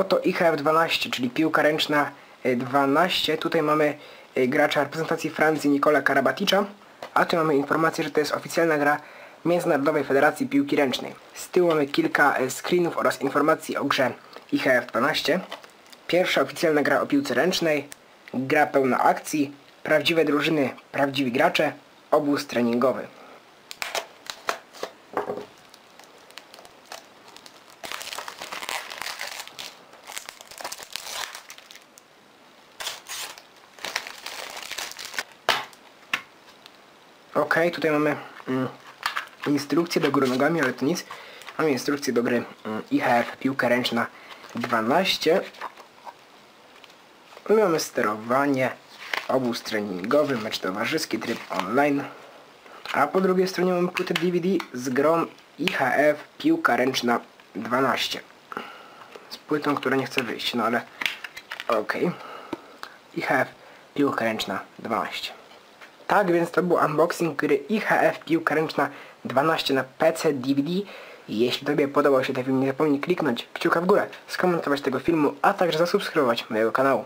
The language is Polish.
Oto IHF 12, czyli piłka ręczna y, 12. Tutaj mamy y, gracza reprezentacji Francji Nikola Karabaticza, a tu mamy informację, że to jest oficjalna gra Międzynarodowej Federacji Piłki Ręcznej. Z tyłu mamy kilka y, screenów oraz informacji o grze IHF 12. Pierwsza oficjalna gra o piłce ręcznej, gra pełna akcji, prawdziwe drużyny, prawdziwi gracze, obóz treningowy. Ok, tutaj mamy mm, instrukcję do góry nogami, ale to nic. Mamy instrukcję do gry mm, IHF piłka ręczna 12. Tu mamy sterowanie, obóz treningowy, mecz towarzyski, tryb online. A po drugiej stronie mamy płytę DVD z grą IHF piłka ręczna 12. Z płytą, która nie chce wyjść, no ale okej. IHF piłka ręczna 12. Tak więc to był unboxing gry IHF piłka ręczna 12 na PC DVD. Jeśli Tobie podobał się ten film, nie zapomnij kliknąć kciuka w górę, skomentować tego filmu, a także zasubskrybować mojego kanału.